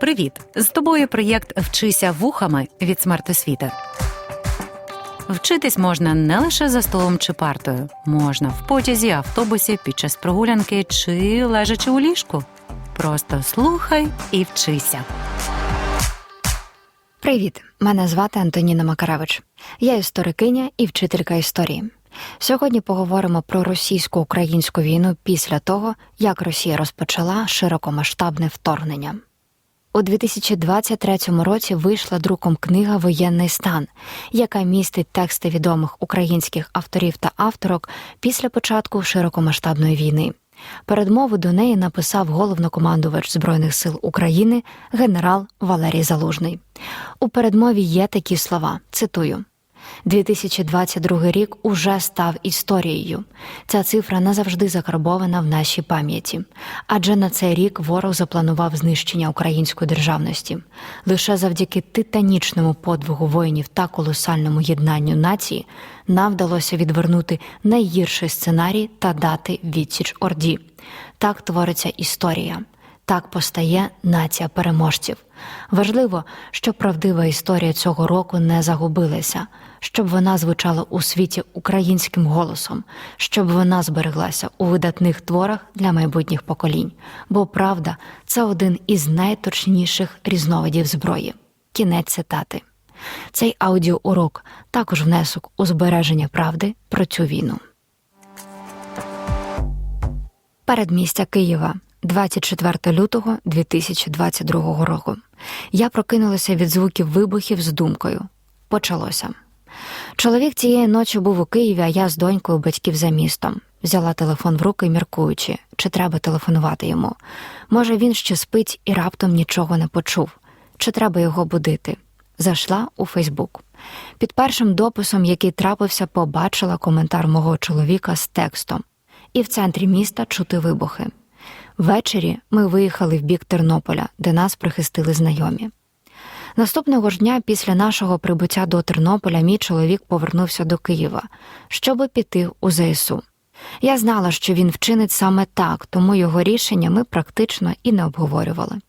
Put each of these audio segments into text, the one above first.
Привіт! З тобою проєкт Вчися вухами від смертосвіти. Вчитись можна не лише за столом чи партою, можна в потязі, автобусі, під час прогулянки чи лежачи у ліжку. Просто слухай і вчися. Привіт! Мене звати Антоніна Макаревич. Я історикиня і вчителька історії. Сьогодні поговоримо про російсько-українську війну після того, як Росія розпочала широкомасштабне вторгнення. У 2023 році вийшла друком книга Воєнний стан, яка містить тексти відомих українських авторів та авторок після початку широкомасштабної війни. Передмову до неї написав головнокомандувач Збройних сил України генерал Валерій Залужний. У передмові є такі слова: цитую. 2022 рік уже став історією. Ця цифра назавжди закарбована в нашій пам'яті, адже на цей рік ворог запланував знищення української державності. Лише завдяки титанічному подвигу воїнів та колосальному єднанню нації нам вдалося відвернути найгірший сценарій та дати відсіч Орді. Так твориться історія. Так постає нація переможців. Важливо, щоб правдива історія цього року не загубилася, щоб вона звучала у світі українським голосом, щоб вона збереглася у видатних творах для майбутніх поколінь. Бо правда це один із найточніших різновидів зброї. Кінець цитати. Цей аудіоурок також внесок у збереження правди про цю війну. Передмістя Києва. 24 лютого 2022 року. Я прокинулася від звуків вибухів з думкою. Почалося. Чоловік цієї ночі був у Києві, а я з донькою батьків за містом. Взяла телефон в руки, міркуючи, чи треба телефонувати йому. Може, він ще спить і раптом нічого не почув, чи треба його будити. Зайшла у Фейсбук. Під першим дописом, який трапився, побачила коментар мого чоловіка з текстом. І в центрі міста чути вибухи. Ввечері ми виїхали в бік Тернополя, де нас прихистили знайомі. Наступного ж дня після нашого прибуття до Тернополя мій чоловік повернувся до Києва, щоби піти у ЗСУ. Я знала, що він вчинить саме так, тому його рішення ми практично і не обговорювали.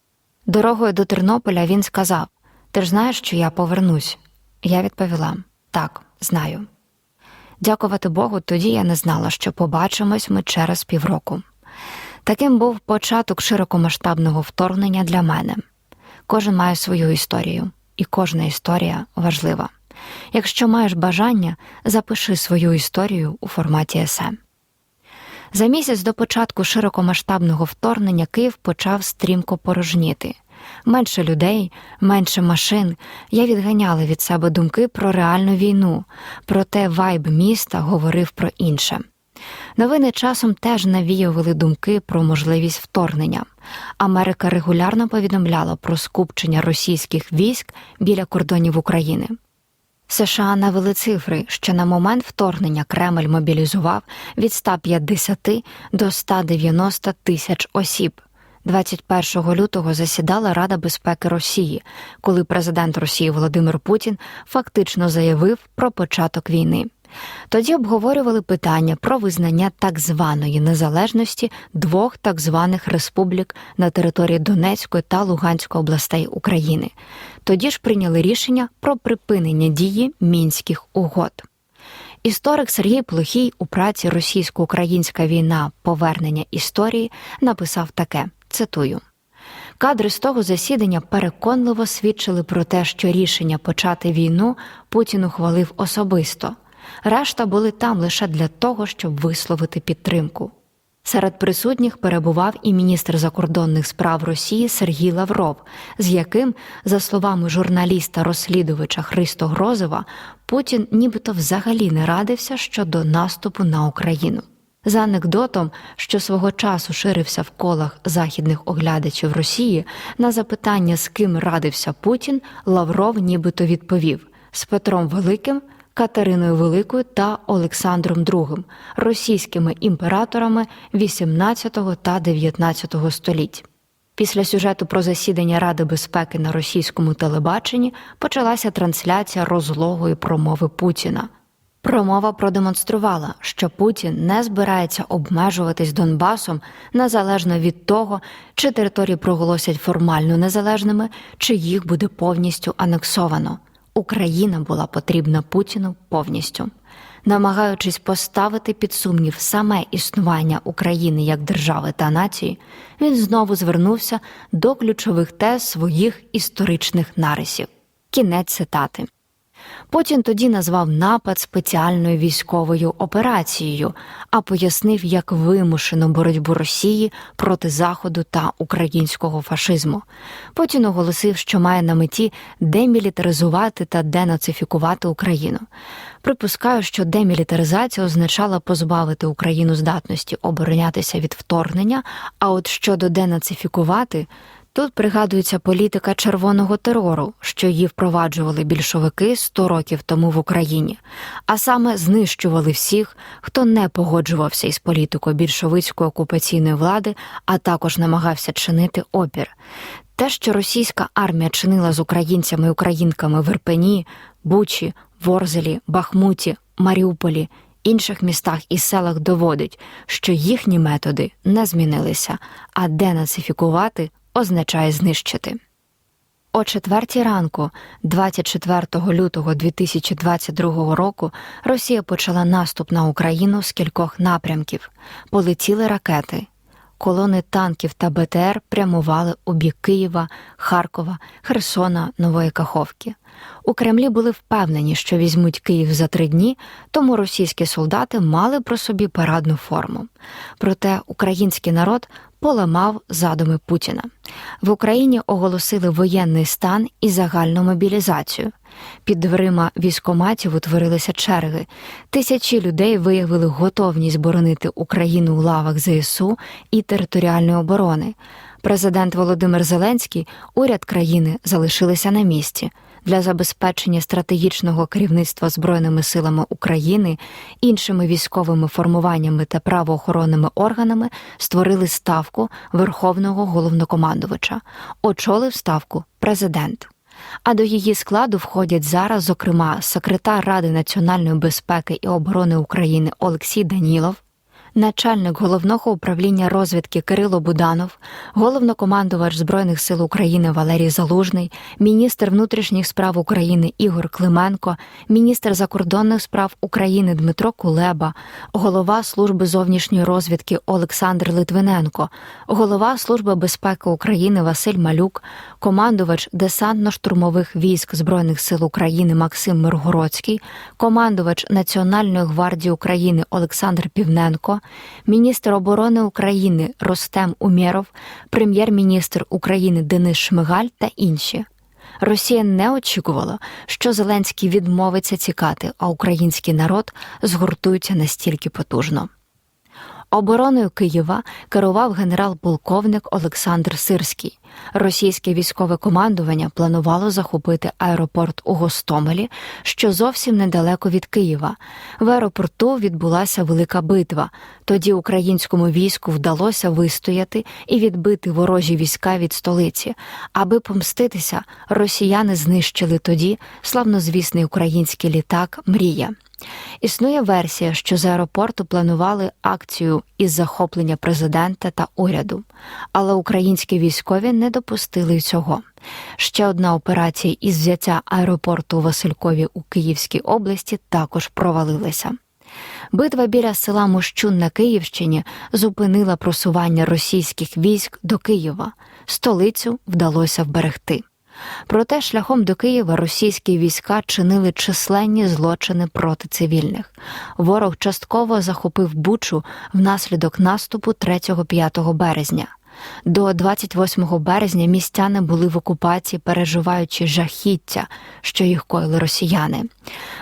Дорогою до Тернополя він сказав: Ти ж знаєш, що я повернусь? Я відповіла: Так, знаю. Дякувати Богу, тоді я не знала, що побачимось ми через півроку. Таким був початок широкомасштабного вторгнення для мене. Кожен має свою історію, і кожна історія важлива. Якщо маєш бажання, запиши свою історію у форматі есе. За місяць до початку широкомасштабного вторгнення Київ почав стрімко порожніти. Менше людей, менше машин. Я відганяла від себе думки про реальну війну, проте вайб міста говорив про інше. Новини часом теж навіювали думки про можливість вторгнення. Америка регулярно повідомляла про скупчення російських військ біля кордонів України. США навели цифри, що на момент вторгнення Кремль мобілізував від 150 до 190 тисяч осіб. 21 лютого засідала Рада безпеки Росії, коли президент Росії Володимир Путін фактично заявив про початок війни. Тоді обговорювали питання про визнання так званої незалежності двох так званих республік на території Донецької та Луганської областей України. Тоді ж прийняли рішення про припинення дії мінських угод. Історик Сергій Плохій у праці Російсько-Українська війна повернення історії написав таке: цитую. Кадри з того засідання переконливо свідчили про те, що рішення почати війну Путін ухвалив особисто решта були там лише для того, щоб висловити підтримку. Серед присутніх перебував і міністр закордонних справ Росії Сергій Лавров, з яким, за словами журналіста-розслідувача Христо Грозова, Путін нібито взагалі не радився щодо наступу на Україну. За анекдотом, що свого часу ширився в колах західних оглядачів Росії, на запитання, з ким радився Путін, Лавров нібито відповів з Петром Великим. Катериною Великою та Олександром II, російськими імператорами XVIII та XIX століть. Після сюжету про засідання Ради безпеки на російському телебаченні почалася трансляція розлогої промови Путіна. Промова продемонструвала, що Путін не збирається обмежуватись Донбасом незалежно від того, чи території проголосять формально незалежними, чи їх буде повністю анексовано. Україна була потрібна Путіну повністю. Намагаючись поставити під сумнів саме існування України як держави та нації, він знову звернувся до ключових тез своїх історичних нарисів. Кінець цитати. Путін тоді назвав напад спеціальною військовою операцією, а пояснив як вимушену боротьбу Росії проти Заходу та українського фашизму. Путін оголосив, що має на меті демілітаризувати та денацифікувати Україну. Припускаю, що демілітаризація означала позбавити Україну здатності оборонятися від вторгнення. А от щодо денацифікувати. Тут пригадується політика червоного терору, що її впроваджували більшовики 100 років тому в Україні, а саме знищували всіх, хто не погоджувався із політикою більшовицької окупаційної влади, а також намагався чинити опір. Те, що російська армія чинила з українцями і українками в Ірпені, Бучі, Ворзелі, Бахмуті, Маріуполі. Інших містах і селах доводить, що їхні методи не змінилися, а денацифікувати означає знищити. О четвертій ранку, 24 лютого 2022 року, Росія почала наступ на Україну з кількох напрямків. Полетіли ракети. Колони танків та БТР прямували у бік Києва, Харкова, Херсона, Нової Каховки. У Кремлі були впевнені, що візьмуть Київ за три дні, тому російські солдати мали про собі парадну форму. Проте український народ поламав задуми Путіна. В Україні оголосили воєнний стан і загальну мобілізацію. Під дверима військоматів утворилися черги. Тисячі людей виявили готовність боронити Україну у лавах ЗСУ і територіальної оборони. Президент Володимир Зеленський, уряд країни залишилися на місці. Для забезпечення стратегічного керівництва Збройними силами України, іншими військовими формуваннями та правоохоронними органами створили ставку Верховного головнокомандувача, очолив ставку президент. А до її складу входять зараз, зокрема, секретар Ради національної безпеки і оборони України Олексій Данілов, начальник головного управління розвідки Кирило Буданов, головнокомандувач Збройних сил України Валерій Залужний, міністр внутрішніх справ України Ігор Клименко, міністр закордонних справ України Дмитро Кулеба, голова служби зовнішньої розвідки Олександр Литвиненко, голова Служби безпеки України Василь Малюк, командувач десантно-штурмових військ Збройних сил України Максим Миргородський, командувач Національної гвардії України Олександр Півненко, міністр оборони України Ростем Умєров, прем'єр-міністр України Денис Шмигаль та інші. Росія не очікувала, що Зеленський відмовиться цікати, а український народ згуртується настільки потужно. Обороною Києва керував генерал-полковник Олександр Сирський. Російське військове командування планувало захопити аеропорт у Гостомелі, що зовсім недалеко від Києва. В аеропорту відбулася велика битва. Тоді українському війську вдалося вистояти і відбити ворожі війська від столиці. Аби помститися, росіяни знищили тоді славнозвісний український літак Мрія. Існує версія, що з аеропорту планували акцію із захоплення президента та уряду, але українські військові не допустили цього. Ще одна операція із взяття аеропорту Василькові у Київській області також провалилася. Битва біля села Мощун на Київщині зупинила просування російських військ до Києва. Столицю вдалося вберегти. Проте шляхом до Києва російські війська чинили численні злочини проти цивільних. Ворог частково захопив Бучу внаслідок наступу 3-5 березня. До 28 березня містяни були в окупації, переживаючи жахіття, що їх коїли росіяни.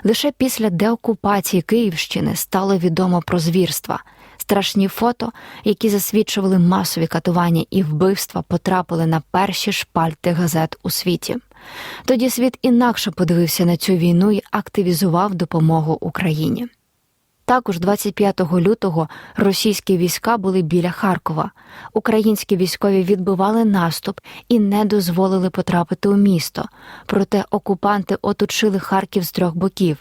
Лише після деокупації Київщини стало відомо про звірства. Страшні фото, які засвідчували масові катування і вбивства, потрапили на перші шпальти газет у світі. Тоді світ інакше подивився на цю війну і активізував допомогу Україні. Також 25 лютого російські війська були біля Харкова. Українські військові відбивали наступ і не дозволили потрапити у місто. Проте окупанти оточили Харків з трьох боків.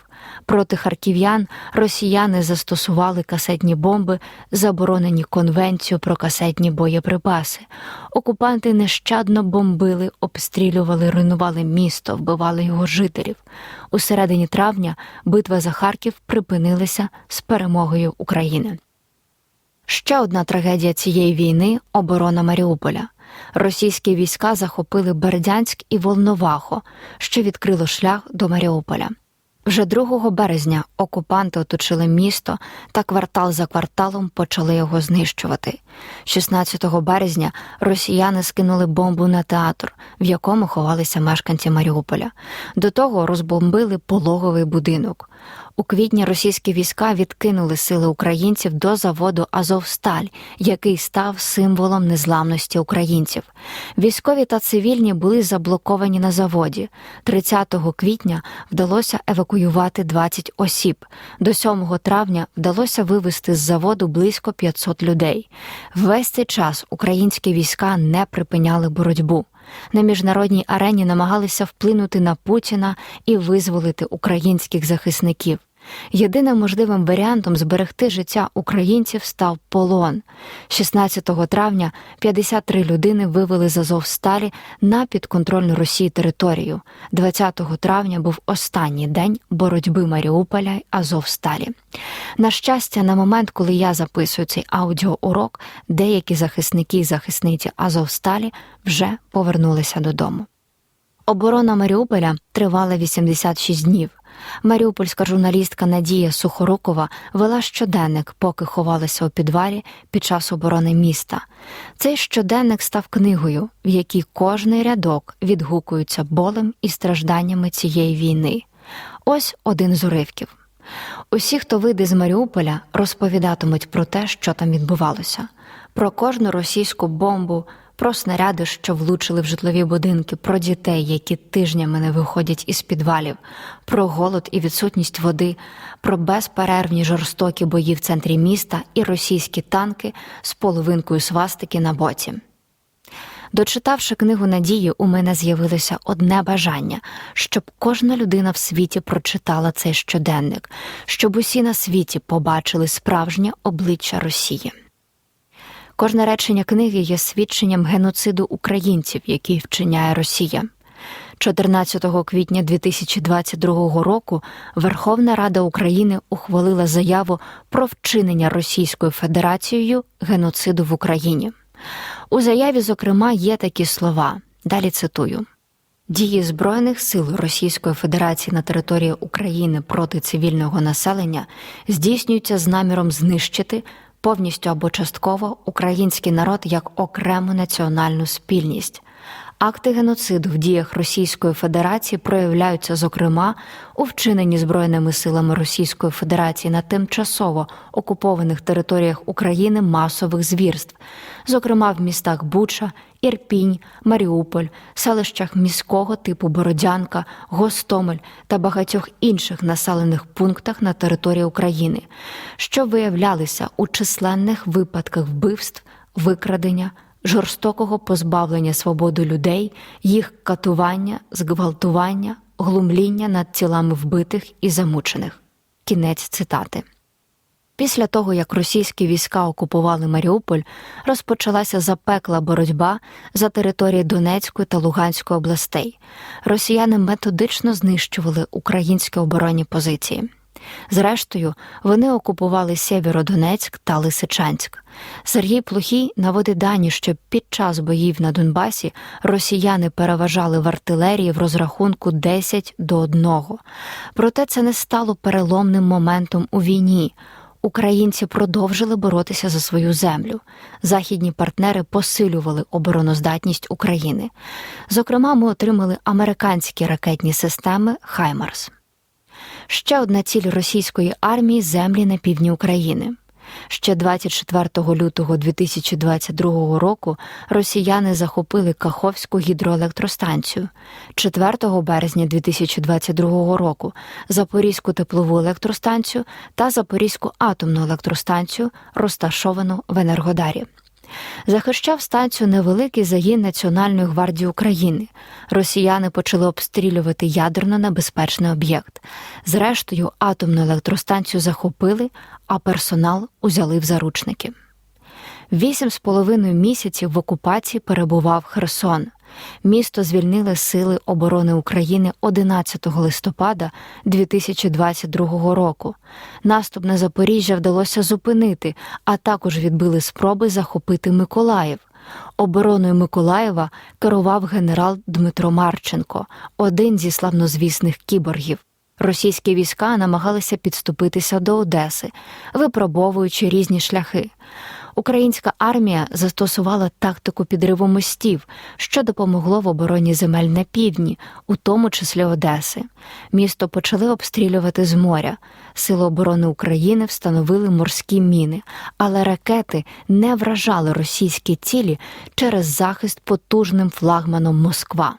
Проти харків'ян росіяни застосували касетні бомби, заборонені конвенцією про касетні боєприпаси. Окупанти нещадно бомбили, обстрілювали, руйнували місто, вбивали його жителів. У середині травня битва за Харків припинилася з перемогою України. Ще одна трагедія цієї війни оборона Маріуполя. Російські війська захопили Бердянськ і Волновахо, що відкрило шлях до Маріуполя. Вже 2 березня окупанти оточили місто та квартал за кварталом почали його знищувати. 16 березня росіяни скинули бомбу на театр, в якому ховалися мешканці Маріуполя. До того розбомбили пологовий будинок. У квітні російські війська відкинули сили українців до заводу Азовсталь, який став символом незламності українців. Військові та цивільні були заблоковані на заводі. 30 квітня вдалося евакуювати 20 осіб. До 7 травня вдалося вивезти з заводу близько 500 людей. Весь цей час українські війська не припиняли боротьбу. На міжнародній арені намагалися вплинути на Путіна і визволити українських захисників. Єдиним можливим варіантом зберегти життя українців став полон. 16 травня 53 людини вивели з Азовсталі на підконтрольну Росії територію. 20 травня був останній день боротьби Маріуполя й Азовсталі. На щастя, на момент, коли я записую цей аудіоурок, деякі захисники і захисниці Азовсталі вже повернулися додому. Оборона Маріуполя тривала 86 днів. Маріупольська журналістка Надія Сухорукова вела щоденник, поки ховалася у підвалі під час оборони міста. Цей щоденник став книгою, в якій кожний рядок відгукується болем і стражданнями цієї війни. Ось один з уривків. Усі, хто вийде з Маріуполя, розповідатимуть про те, що там відбувалося, про кожну російську бомбу, про снаряди, що влучили в житлові будинки, про дітей, які тижнями не виходять із підвалів, про голод і відсутність води, про безперервні жорстокі бої в центрі міста і російські танки з половинкою свастики на боці. Дочитавши книгу Надії, у мене з'явилося одне бажання, щоб кожна людина в світі прочитала цей щоденник, щоб усі на світі побачили справжнє обличчя Росії. Кожне речення книги є свідченням геноциду українців, який вчиняє Росія. 14 квітня 2022 року Верховна Рада України ухвалила заяву про вчинення Російською Федерацією геноциду в Україні. У заяві, зокрема, є такі слова. Далі цитую. Дії Збройних сил Російської Федерації на території України проти цивільного населення здійснюються з наміром знищити повністю або частково український народ як окрему національну спільність. Акти геноциду в діях Російської Федерації проявляються, зокрема, у вчиненні Збройними силами Російської Федерації на тимчасово окупованих територіях України масових звірств, зокрема в містах Буча, Ірпінь, Маріуполь, селищах міського типу Бородянка, Гостомель та багатьох інших населених пунктах на території України, що виявлялися у численних випадках вбивств, викрадення жорстокого позбавлення свободи людей, їх катування, зґвалтування, глумління над тілами вбитих і замучених. Кінець цитати. Після того, як російські війська окупували Маріуполь, розпочалася запекла боротьба за території Донецької та Луганської областей. Росіяни методично знищували українські оборонні позиції. Зрештою, вони окупували Сєвєродонецьк та Лисичанськ. Сергій Плохій наводить дані, що під час боїв на Донбасі росіяни переважали в артилерії в розрахунку 10 до 1. Проте це не стало переломним моментом у війні. Українці продовжили боротися за свою землю. Західні партнери посилювали обороноздатність України. Зокрема, ми отримали американські ракетні системи Хаймарс. Ще одна ціль російської армії землі на півдні України. Ще 24 лютого 2022 року росіяни захопили Каховську гідроелектростанцію. 4 березня 2022 року Запорізьку теплову електростанцію та Запорізьку атомну електростанцію, розташовану в Енергодарі. Захищав станцію невеликий загін Національної гвардії України. Росіяни почали обстрілювати ядерно небезпечний об'єкт. Зрештою, атомну електростанцію захопили, а персонал узяли в заручники. Вісім з половиною місяців в окупації перебував Херсон. Місто звільнили Сили оборони України 11 листопада 2022 року. Наступ на Запоріжжя вдалося зупинити, а також відбили спроби захопити Миколаїв. Обороною Миколаєва керував генерал Дмитро Марченко, один зі славнозвісних кіборгів. Російські війська намагалися підступитися до Одеси, випробовуючи різні шляхи. Українська армія застосувала тактику підриву мостів, що допомогло в обороні земель на півдні, у тому числі Одеси. Місто почали обстрілювати з моря. Сили оборони України встановили морські міни, але ракети не вражали російські цілі через захист потужним флагманом Москва.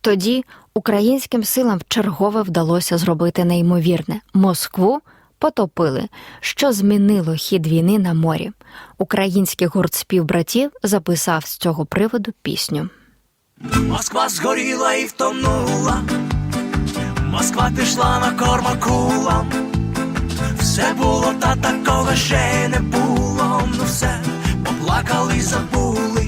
Тоді українським силам вчергове вдалося зробити неймовірне Москву потопили, що змінило хід війни на морі. Український гурт співбратів записав з цього приводу пісню. Москва згоріла і втонула, Москва пішла на корм акулам. Все було, та такого ще не було. Ну все, поплакали, забули.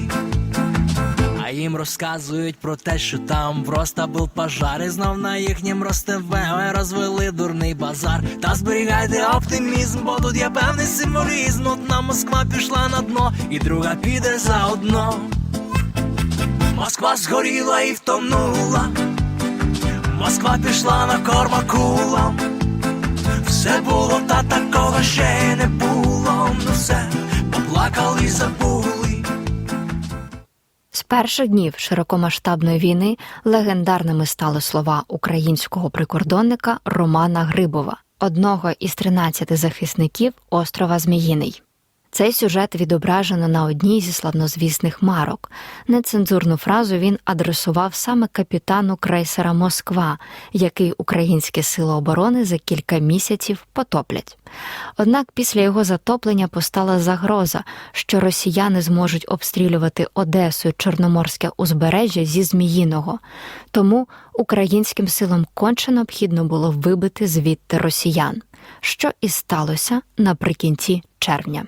Їм розказують про те, що там просто був пожар, і знов на їхнім ростеве розвели дурний базар. Та зберігайте оптимізм, бо тут є певний символізм. Одна Москва пішла на дно, і друга піде заодно. Москва згоріла і втонула, Москва пішла на корм акулам. Все було, та такого ще не було. Ну все, поплакали, і забули. З перших днів широкомасштабної війни легендарними стали слова українського прикордонника Романа Грибова, одного із 13 захисників острова Зміїний. Цей сюжет відображено на одній зі славнозвісних марок. Нецензурну фразу він адресував саме капітану крейсера Москва, який українські сили оборони за кілька місяців потоплять. Однак після його затоплення постала загроза, що росіяни зможуть обстрілювати Одесу і Чорноморське узбережжя зі Зміїного. Тому українським силам конче необхідно було вибити звідти росіян, що і сталося наприкінці червня.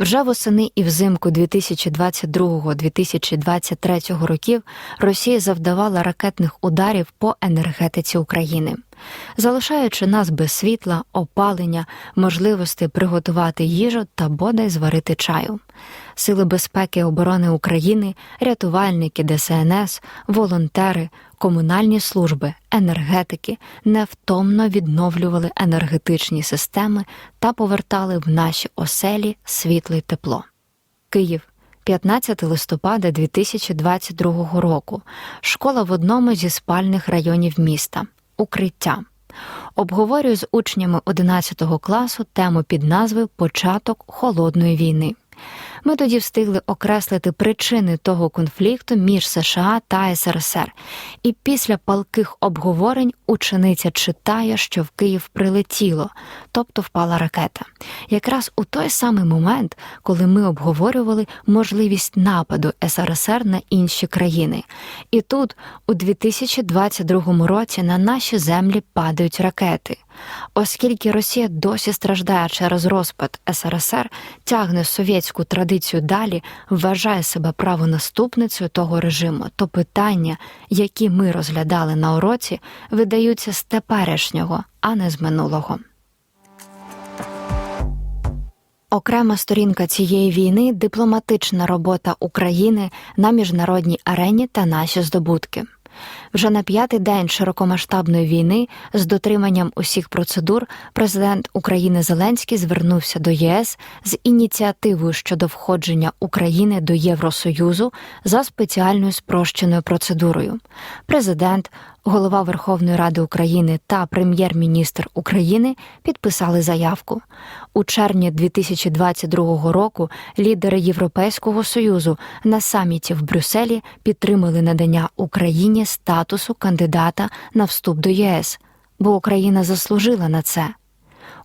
Вже восени і взимку 2022-2023 років Росія завдавала ракетних ударів по енергетиці України, залишаючи нас без світла, опалення, можливості приготувати їжу та бодай зварити чаю. Сили безпеки і оборони України, рятувальники ДСНС, волонтери, комунальні служби, енергетики невтомно відновлювали енергетичні системи та повертали в наші оселі світло й тепло. Київ. 15 листопада 2022 року. Школа в одному зі спальних районів міста. Укриття. Обговорюю з учнями 11 класу тему під назвою Початок холодної війни. Ми тоді встигли окреслити причини того конфлікту між США та СРСР. І після палких обговорень учениця читає, що в Київ прилетіло, тобто впала ракета. Якраз у той самий момент, коли ми обговорювали можливість нападу СРСР на інші країни. І тут, у 2022 році, на наші землі падають ракети. Оскільки Росія досі страждає через розпад СРСР, тягне совєтську традицію далі, вважає себе правонаступницею того режиму, то питання, які ми розглядали на уроці, видаються з теперішнього, а не з минулого. Окрема сторінка цієї війни дипломатична робота України на міжнародній арені та наші здобутки. Вже на п'ятий день широкомасштабної війни з дотриманням усіх процедур президент України Зеленський звернувся до ЄС з ініціативою щодо входження України до Євросоюзу за спеціальною спрощеною процедурою. Президент голова Верховної Ради України та прем'єр-міністр України підписали заявку. У червні 2022 року лідери Європейського союзу на саміті в Брюсселі підтримали надання Україні статусу кандидата на вступ до ЄС, бо Україна заслужила на це.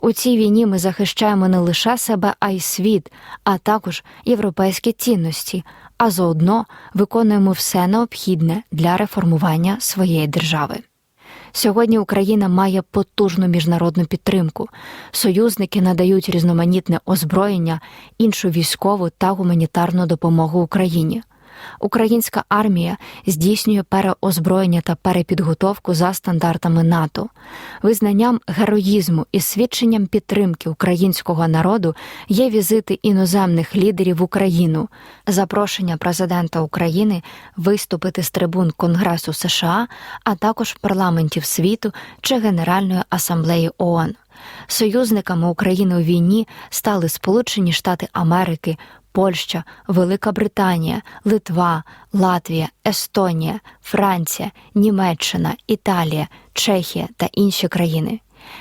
У цій війні ми захищаємо не лише себе, а й світ, а також європейські цінності, а заодно виконуємо все необхідне для реформування своєї держави. Сьогодні Україна має потужну міжнародну підтримку. Союзники надають різноманітне озброєння, іншу військову та гуманітарну допомогу Україні. Українська армія здійснює переозброєння та перепідготовку за стандартами НАТО. Визнанням героїзму і свідченням підтримки українського народу є візити іноземних лідерів в Україну, запрошення президента України виступити з трибун Конгресу США, а також парламентів світу чи Генеральної асамблеї ООН. Союзниками України у війні стали Сполучені Штати Америки, Польща, Велика Британія, Литва, Латвія, Естонія, Франція, Німеччина, Італія, Чехія та інші країни.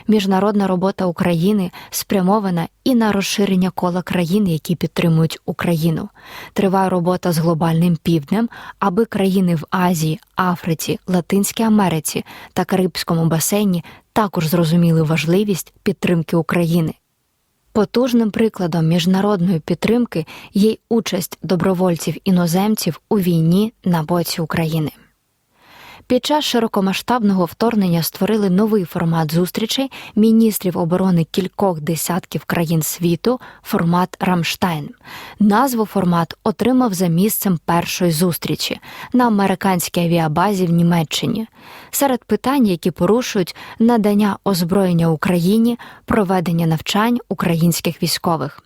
Міжнародна робота України спрямована і на розширення кола країн, які підтримують Україну. Триває робота з глобальним півднем, аби країни в Азії, Африці, Латинській Америці та Карибському басейні також зрозуміли важливість підтримки України. Потужним прикладом міжнародної підтримки є й участь добровольців-іноземців у війні на боці України. Під час широкомасштабного вторгнення створили новий формат зустрічей міністрів оборони кількох десятків країн світу формат Рамштайн. Назву формат отримав за місцем першої зустрічі на американській авіабазі в Німеччині. Серед питань, які порушують надання озброєння Україні, проведення навчань українських військових.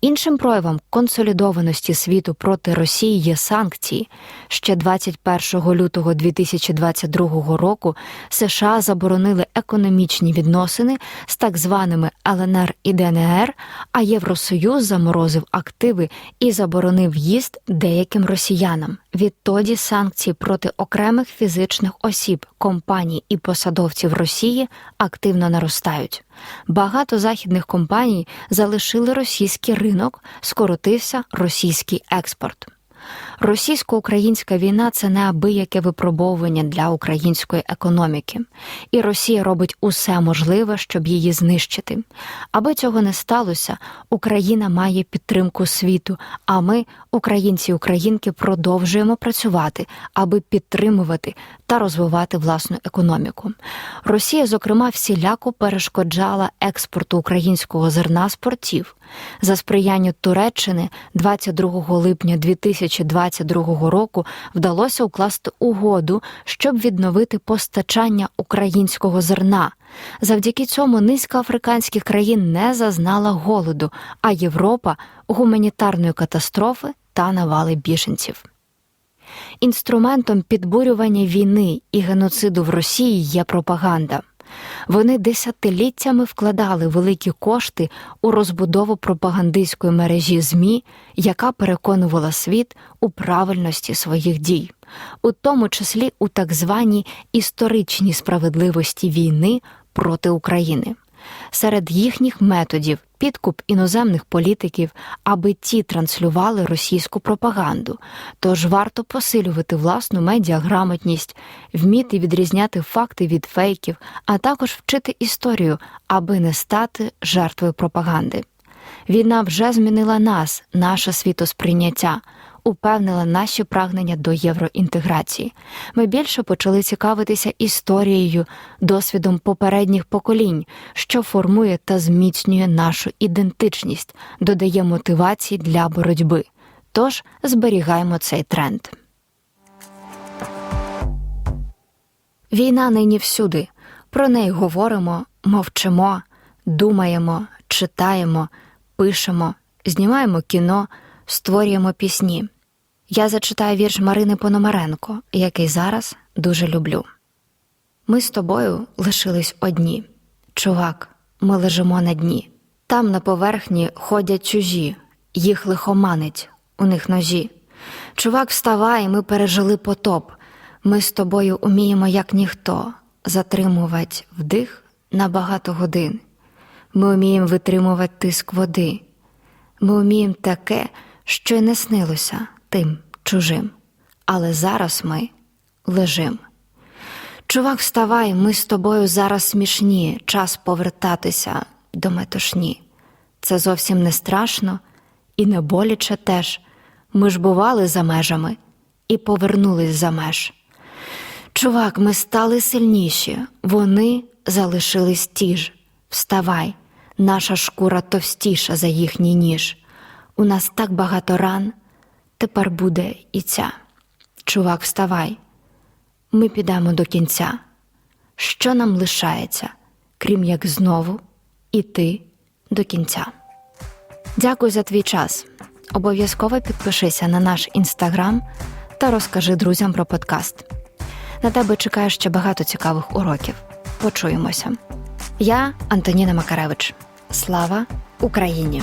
Іншим проявом консолідованості світу проти Росії є санкції. Ще 21 лютого 2022 року США заборонили економічні відносини з так званими ЛНР і ДНР, а Євросоюз заморозив активи і заборонив в'їзд деяким росіянам. Відтоді санкції проти окремих фізичних осіб, компаній і посадовців Росії активно наростають. Багато західних компаній залишили російський ринок, скоротився російський експорт. Російсько-українська війна це неабияке випробовування для української економіки, і Росія робить усе можливе, щоб її знищити. Аби цього не сталося, Україна має підтримку світу. А ми, українці і українки, продовжуємо працювати, аби підтримувати та розвивати власну економіку. Росія, зокрема, всіляко перешкоджала експорту українського зерна з портів. За сприяння Туреччини 22 липня 2022 року вдалося укласти угоду, щоб відновити постачання українського зерна. Завдяки цьому низка африканських країн не зазнала голоду, а Європа гуманітарної катастрофи та навали біженців. Інструментом підбурювання війни і геноциду в Росії є пропаганда. Вони десятиліттями вкладали великі кошти у розбудову пропагандистської мережі ЗМІ, яка переконувала світ у правильності своїх дій, у тому числі у так званій історичній справедливості війни проти України. Серед їхніх методів підкуп іноземних політиків, аби ті транслювали російську пропаганду. Тож варто посилювати власну медіаграмотність, вміти відрізняти факти від фейків, а також вчити історію, аби не стати жертвою пропаганди. Війна вже змінила нас, наше світосприйняття, упевнила наші прагнення до євроінтеграції. Ми більше почали цікавитися історією, досвідом попередніх поколінь, що формує та зміцнює нашу ідентичність, додає мотивації для боротьби. Тож зберігаємо цей тренд. Війна нині всюди. Про неї говоримо, мовчимо, думаємо, читаємо, пишемо, знімаємо кіно, створюємо пісні. Я зачитаю вірш Марини Пономаренко, який зараз дуже люблю. Ми з тобою лишились одні. Чувак, ми лежимо на дні. Там на поверхні ходять чужі, їх лихоманить, у них ножі. Чувак, вставай, ми пережили потоп. Ми з тобою уміємо, як ніхто, затримувати вдих на багато годин. Ми вміємо витримувати тиск води. Ми вміємо таке, що й не снилося тим чужим. Але зараз ми лежим. Чувак, вставай, ми з тобою зараз смішні, час повертатися до метушні. Це зовсім не страшно і не боляче теж. Ми ж бували за межами і повернулись за меж. Чувак, ми стали сильніші, вони залишились ті ж. Вставай, наша шкура товстіша за їхній ніж. У нас так багато ран, тепер буде і ця. Чувак, вставай, ми підемо до кінця. Що нам лишається, крім як знову іти до кінця? Дякую за твій час. Обов'язково підпишися на наш інстаграм та розкажи друзям про подкаст. На тебе чекає ще багато цікавих уроків. Почуємося. Я Антоніна Макаревич. Слава Україні!